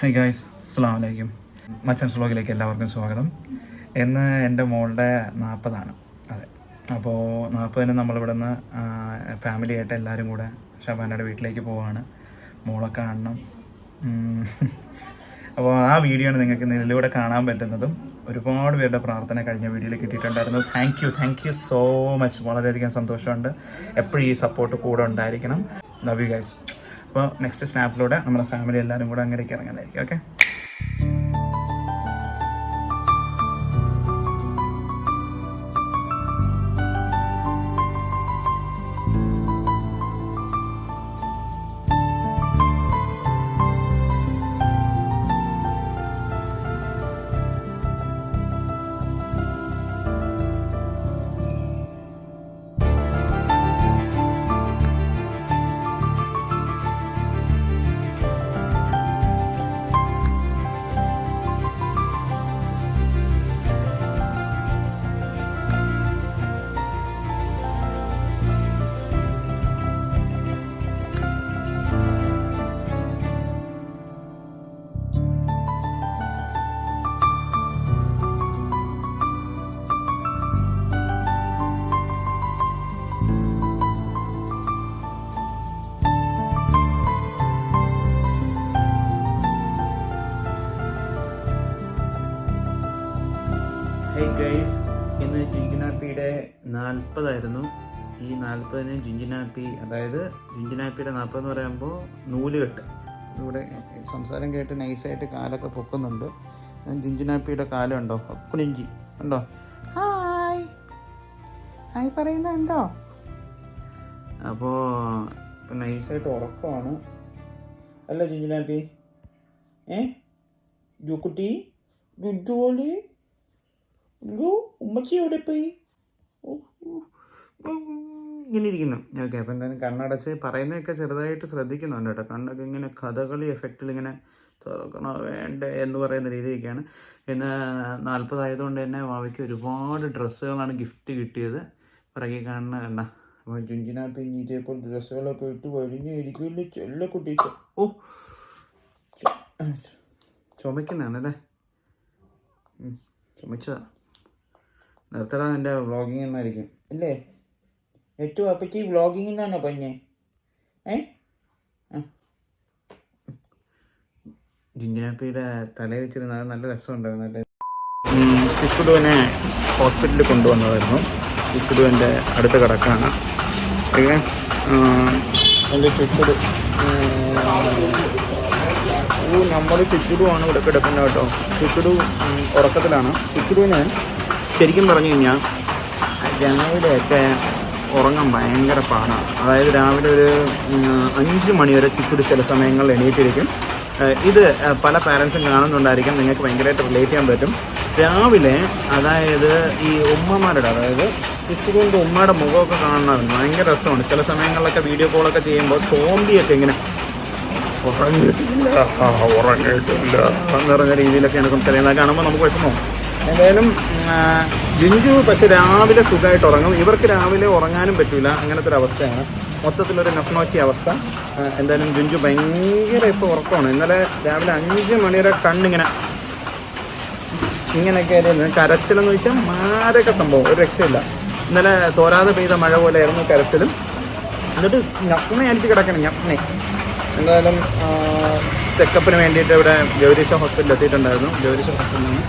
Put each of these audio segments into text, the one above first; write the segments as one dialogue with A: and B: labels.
A: High guys അസ്സാം വലൈക്കും മച്ചൻസ് വ്ളോഗിലേക്ക് എല്ലാവർക്കും സ്വാഗതം. ഇന്ന് എന്റെ മോളുടെ നാൽപ്പതാണ്. അതെ. അപ്പോൾ നാൽപ്പതിന് നമ്മളിവിടെ നിന്ന് ഫാമിലി ആയിട്ട് എല്ലാവരും കൂടെ ഷബാനയുടെ വീട്ടിലേക്ക് പോവാണ്. മോളെ കാണണം. അപ്പോൾ ആ വീഡിയോ ആണ് നിങ്ങൾക്ക് ഇതിലൂടെ കാണാൻ പറ്റുന്നതും. ഒരുപാട് പേരുടെ പ്രാർത്ഥന കഴിഞ്ഞ വീഡിയോയിൽ കിട്ടിയിട്ടുണ്ടായിരുന്നു. Thank you thank you so much വളരെയധികം സന്തോഷമുണ്ട്. എപ്പോഴും ഈ സപ്പോർട്ട് കൂടെ ഉണ്ടായിരിക്കണം. ലവ് യു ഗൈസ് അപ്പോൾ നെക്സ്റ്റ് സ്നാപ്പിലൂടെ നമ്മുടെ ഫാമിലി എല്ലാവരും കൂടെ അങ്ങനെയൊക്കെ ഇറങ്ങുന്നതായിരിക്കും ഓക്കെ ഗൈസ് ഇന്ന് ജിഞ്ചിനാപ്പിയുടെ നാൽപ്പതായിരുന്നു. ഈ നാൽപ്പതിന് ജിഞ്ചിനാപ്പി അതായത് ജിഞ്ചിനാപ്പിയുടെ നാൽപ്പത് എന്ന് പറയുമ്പോൾ നൂലുകെട്ട് ഇവിടെ സംസാരം കേട്ട് നൈസായിട്ട് കാലൊക്കെ പൊക്കുന്നുണ്ട്. ജിഞ്ചിനാപ്പിയുടെ കാലുണ്ടോ കുനിഞ്ചി ഉണ്ടോ? ഹായ്. ഹായ് പറയുന്നുണ്ടോ അപ്പോൾ ഇപ്പം നൈസായിട്ട് ഉറക്കമാണ്. അല്ല ജിഞ്ചിനാപ്പി ഏ? ജുക്കുട്ടി? ജുജോളി അയ്യോ ഉമ്മച്ചി എവിടെ പോയി? ഇങ്ങനെ ഇരിക്കുന്നു. ഓക്കെ അപ്പം എന്തായാലും കണ്ണടച്ച് പറയുന്നതൊക്കെ ചെറുതായിട്ട് ശ്രദ്ധിക്കുന്നുണ്ട് കേട്ടോ. കണ്ണൊക്കെ ഇങ്ങനെ കഥകളി എഫക്റ്റിൽ ഇങ്ങനെ തുറക്കണോ വേണ്ടേ എന്ന് പറയുന്ന രീതിയൊക്കെയാണ് ഇന്ന് നാൽപ്പതായതുകൊണ്ട് തന്നെ വാവയ്ക്ക് ഒരുപാട് ഡ്രസ്സുകളാണ് ഗിഫ്റ്റ് കിട്ടിയത്. പിറകെ കാണുന്ന കണ്ട അപ്പോൾ ജുഞ്ചിന ഇനി ഇതേപോലെ ഡ്രസ്സുകളൊക്കെ ഇട്ട് വലിഞ്ഞ് ഇരിക്കില്ല ചെല്ല കുട്ടി. ഓ ചുമക്കുന്നതാണ് അല്ലേ ചുമച്ചതാ. നിർത്തടാ എന്റെ വ്ളോഗിങ് എന്നായിരിക്കും. അല്ലേ ഏറ്റവും അപ്പച്ചി വ്ളോഗിങ് എന്നാണോ പഞ്ഞ് ഏ? ജിഞ്ചിനാപ്പിയുടെ തലയിൽ വെച്ചിരുന്ന നല്ല രസമുണ്ടായിരുന്നു അല്ലേ? ചിച്ചുടുവിനെ ഹോസ്പിറ്റലിൽ കൊണ്ടുവന്നതായിരുന്നു. ചിച്ചുടുവിന്റെ അടുത്ത് കിടക്കാണ്. ഓക്കെ എന്റെ ചിച്ചുടു. ഓ നമ്മുടെ ചുച്ചുടുവാണ് ഇവിടെ കിടക്കുന്നത് കേട്ടോ. ചുച്ചുടു ഉറക്കത്തിലാണ്. ചുച്ചുടുവിന് ശരിക്കും പറഞ്ഞു കഴിഞ്ഞാൽ രാവിലെയൊക്കെ ഉറങ്ങാൻ ഭയങ്കര പാടാണ് അതായത് രാവിലെ ഒരു അഞ്ച് മണി വരെ ചില സമയങ്ങളിൽ എണീറ്റിരിക്കും. ഇത് പല പാരൻസും കാണുന്നുണ്ടായിരിക്കും. നിങ്ങൾക്ക് ഭയങ്കരമായിട്ട് റിലേറ്റ് ചെയ്യാൻ പറ്റും. രാവിലെ അതായത് ഈ ഉമ്മമാരുടെ അതായത് ചുച്ചുകൊണ്ട് ഉമ്മയുടെ മുഖമൊക്കെ കാണുന്നതാണ് ഭയങ്കര രസമാണ്. ചില സമയങ്ങളിലൊക്കെ വീഡിയോ കോളൊക്കെ ചെയ്യുമ്പോൾ സോംബിയൊക്കെ ഇങ്ങനെ ഉറങ്ങിയിട്ടില്ല ഉറങ്ങിയിട്ടില്ല എന്ന് പറഞ്ഞ രീതിയിലൊക്കെയാണ് സംസാരിക്കുന്നത്. കാണുമ്പോൾ നമുക്ക് വിഷമം. എന്തായാലും ജിഞ്ചു പക്ഷെ രാവിലെ സുഖമായിട്ട് ഉറങ്ങും. ഇവർക്ക് രാവിലെ ഉറങ്ങാനും പറ്റില്ല അങ്ങനത്തെ ഒരു അവസ്ഥയാണ് മൊത്തത്തിലൊരു നഫ്നോച്ചി അവസ്ഥ. എന്തായാലും ജിഞ്ചു ഭയങ്കര ഇപ്പോൾ ഉറക്കമാണ്. ഇന്നലെ രാവിലെ അഞ്ച് മണിവരെ കണ്ണിങ്ങനെ ഇങ്ങനെയൊക്കെ ആയിരുന്നു കരച്ചിലെന്ന് വെച്ചാൽ മാരക സംഭവം. ഒരു രക്ഷയില്ല. ഇന്നലെ തോരാതെ പെയ്ത മഴ പോലെ പോലെയായിരുന്നു കരച്ചിലും. എന്നിട്ട് ഞപ്പണ അടിച്ച് കിടക്കണം ഞപ്പണെ എന്തായാലും ചെക്കപ്പിന് വേണ്ടിയിട്ട് ഇവിടെ ഗൗരീശ ഹോസ്പിറ്റലിൽ എത്തിയിട്ടുണ്ടായിരുന്നു. ഗൗരീശ ഹോസ്പിറ്റലിൽ നിന്ന്.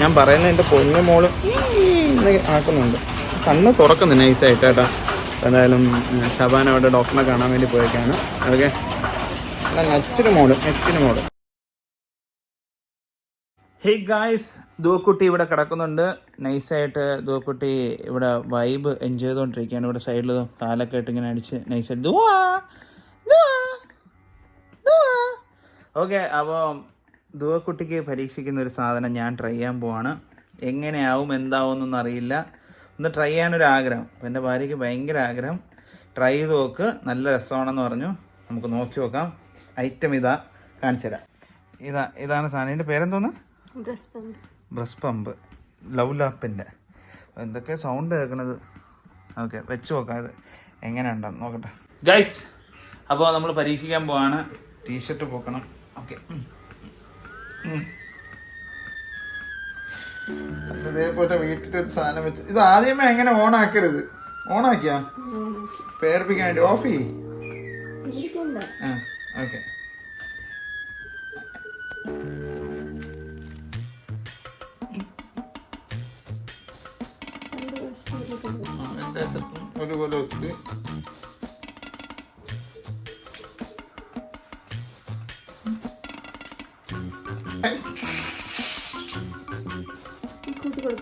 A: ഞാൻ പറയുന്നത് എന്റെ പൊന്നു മോൾ ആക്കുന്നുണ്ട്. കണ്ണ് തുറക്കുന്നു നൈസായിട്ട് കേട്ടോ. എന്തായാലും ഷബാൻ അവിടെ ഡോക്ടറിനെ കാണാൻ വേണ്ടി പോയേക്കാണ്. ഓക്കെ. നെച്ചിന് മോൾ നെച്ചിന് മോൾ. ഹേ ഗായ്സ് ദൂക്കുട്ടി ഇവിടെ കിടക്കുന്നുണ്ട്. നൈസായിട്ട് ദൂക്കുട്ടി ഇവിടെ വൈബ് എൻജോയ് ചെയ്തുകൊണ്ടിരിക്കുകയാണ്. ഇവിടെ സൈഡിൽ കാലൊക്കെ ഇട്ട് ഇങ്ങനെ അടിച്ച് നൈസായിട്ട് ദുവാ ഓക്കെ അപ്പോൾ ദുവക്കുട്ടിക്ക് പരീക്ഷിക്കുന്ന ഒരു സാധനം ഞാൻ ട്രൈ ചെയ്യാൻ പോവാണ്. എങ്ങനെയാവും എന്താവും എന്നൊന്നും അറിയില്ല. ഒന്ന് ട്രൈ ചെയ്യാനൊരു ആഗ്രഹം അപ്പോൾ എന്റെ ഭാര്യയ്ക്ക് ഭയങ്കര ആഗ്രഹം. ട്രൈ ചെയ്ത് നോക്ക്. നല്ല രസമാണെന്ന് പറഞ്ഞു. നമുക്ക് നോക്കി നോക്കാം. ഐറ്റം ഇതാ. കാണിച്ചു തരാം. ഇതാ ഇതാണ് സാധനം. ഇതിന്റെ പേരെന്തോന്ന്?
B: പമ്പ്
A: ബ്രസ് പമ്പ് ലവ് ലാപ്പിന്റെ എന്തൊക്കെ സൗണ്ട് കേൾക്കണത്? ഓക്കെ വെച്ച് നോക്കാം. ഇത് എങ്ങനെയുണ്ടെന്ന് നോക്കട്ടെ. ഗൈസ് അപ്പോൾ നമ്മൾ പരീക്ഷിക്കാൻ പോവാണ്. ടീഷർട്ട് പോക്കണം. ഓക്കെ ഇതേപോലെ വീട്ടിൽ ഒരു സാധനം വെച്ച് ഇത് ആദ്യമേ എങ്ങനെ ഓൺ ആക്കരുത്? ഓൺ ആക്കിയാ? പേർപ്പിക്കാൻ വേണ്ടി ഓഫ് ചെയ്യ്. ആ ഓക്കെ ഒരുപോലെ വെച്ച്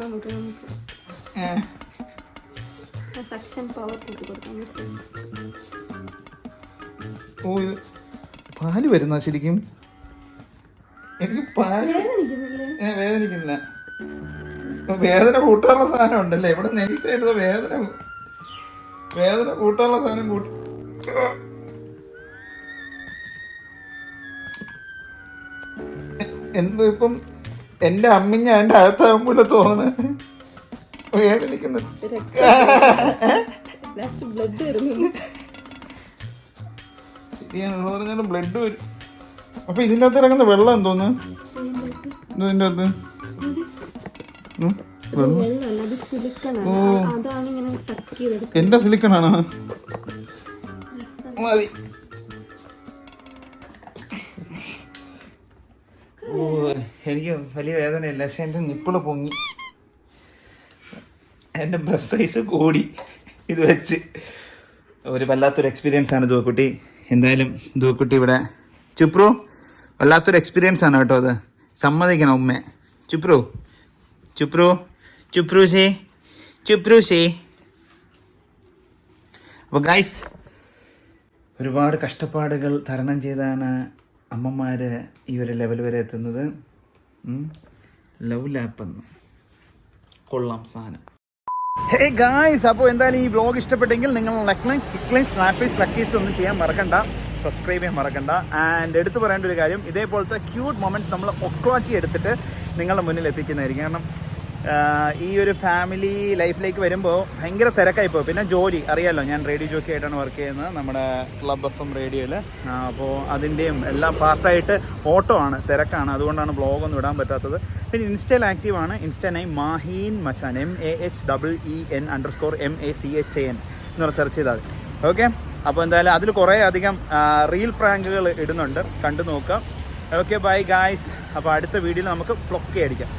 B: നമുക്ക് സക്ഷൻ പവർ കൂട്ടി
A: ഓ പാൽ വരുന്ന ശരിക്കും? എനിക്ക് പാൽ
B: വേദനിക്കുന്നില്ലേ?
A: വേദന കൂട്ടാനുള്ള സാധനം ഉണ്ടല്ലേ? ഇവിടെ നൈസായിട്ട് വേദന വേദന കൂട്ടാനുള്ള സാധനം കൂട്ടി എന്തോ ഇപ്പം എന്റെ അമ്മിങ്ങ എന്റെ അകത്താകുമ്പോൾ തോന്നുന്നു. വേദനിക്കുന്നു.
B: ബ്ലഡ് വരുന്നു.
A: ശരിയാണ് പറഞ്ഞാൽ ബ്ലഡ് വരും. അപ്പൊ ഇതിന്റെ അകത്ത് ഇറങ്ങുന്ന വെള്ളം എന്തോന്ന്? ഇതിന്റെ അകത്ത്? എന്റെ സിലിക്കണാണോ മതി. എനിക്ക് വലിയ വേദനയില്ല. പക്ഷെ എന്റെ നിപ്പിൾ പൊങ്ങി. എന്റെ ബ്രസ് സൈസ് കൂടി. ഇത് വെച്ച്. ഒരു വല്ലാത്തൊരു എക്സ്പീരിയൻസ് ആണ് ദുവക്കുട്ടി എന്തായാലും ദുവക്കുട്ടി ഇവിടെ. ചുപ്രു വല്ലാത്തൊരു എക്സ്പീരിയൻസ് ആണ് കേട്ടോ അത്. സമ്മതിക്കണം ഉമ്മ. ചുപ്രു. ചുപ്രു. ചുപ്രു സേ ചുപ്രു സേ അപ്പോൾ ഗൈസ് ഒരുപാട് കഷ്ടപ്പാടുകൾ തരണം ചെയ്താണ് അമ്മമാർ ഈ ഒരു ലെവൽ വരെ എത്തുന്നത് ലവ് ലാപ്പ് എന്ന്. കൊള്ളാം സാധനം. ഹേ ഗായ്സ് അപ്പോൾ എന്തായാലും ഈ വ്ലോഗ് ഇഷ്ടപ്പെട്ടെങ്കിൽ നിങ്ങൾ ലക്ലൈൻ സിക്ലൈൻ സ്നാപ്പീസ് ലക്കീസ് ഒന്നും ചെയ്യാൻ മറക്കണ്ട. സബ്സ്ക്രൈബ് ചെയ്യാൻ മറക്കണ്ട. ആൻഡ് എടുത്തു പറയേണ്ട ഒരു കാര്യം ഇതേപോലത്തെ ക്യൂട്ട് മൊമെന്റ്സ് നമ്മൾ ഒക്ലാച്ചി എടുത്തിട്ട് നിങ്ങളുടെ മുന്നിൽ എത്തിക്കുന്നതായിരിക്കും. കാരണം ഈ ഒരു ഫാമിലി ലൈഫിലേക്ക് വരുമ്പോൾ ഭയങ്കര പോകും പിന്നെ ജോലി അറിയാമല്ലോ ഞാൻ റേഡിയോ ജോക്കി ആയിട്ടാണ് വർക്ക് ചെയ്യുന്നത്. നമ്മുടെ ക്ലബ് എഫ് എം റേഡിയോയിൽ അപ്പോൾ അതിന്റെയും എല്ലാം പാർട്ടായിട്ട് ഓട്ടോ ആണ് തിരക്കാണ്. അതുകൊണ്ടാണ് ബ്ലോഗൊന്നും ഇടാൻ പറ്റാത്തത്. പിന്നെ ഇൻസ്റ്റയിൽ ആക്റ്റീവാണ് insta name Maheen Machan. M A H double E N underscore M A C H A N എന്ന് സെർച്ച് ചെയ്താൽ ഓക്കെ അപ്പോൾ എന്തായാലും അതിൽ കുറേ അധികം റീൽ പ്രാങ്കുകൾ ഇടുന്നുണ്ട്. കണ്ടു നോക്കാം. ഓക്കെ ബൈ ഗായ്സ് അപ്പോൾ അടുത്ത വീഡിയോയിൽ നമുക്ക് ഫ്ലൊക്കെ അടിക്കാം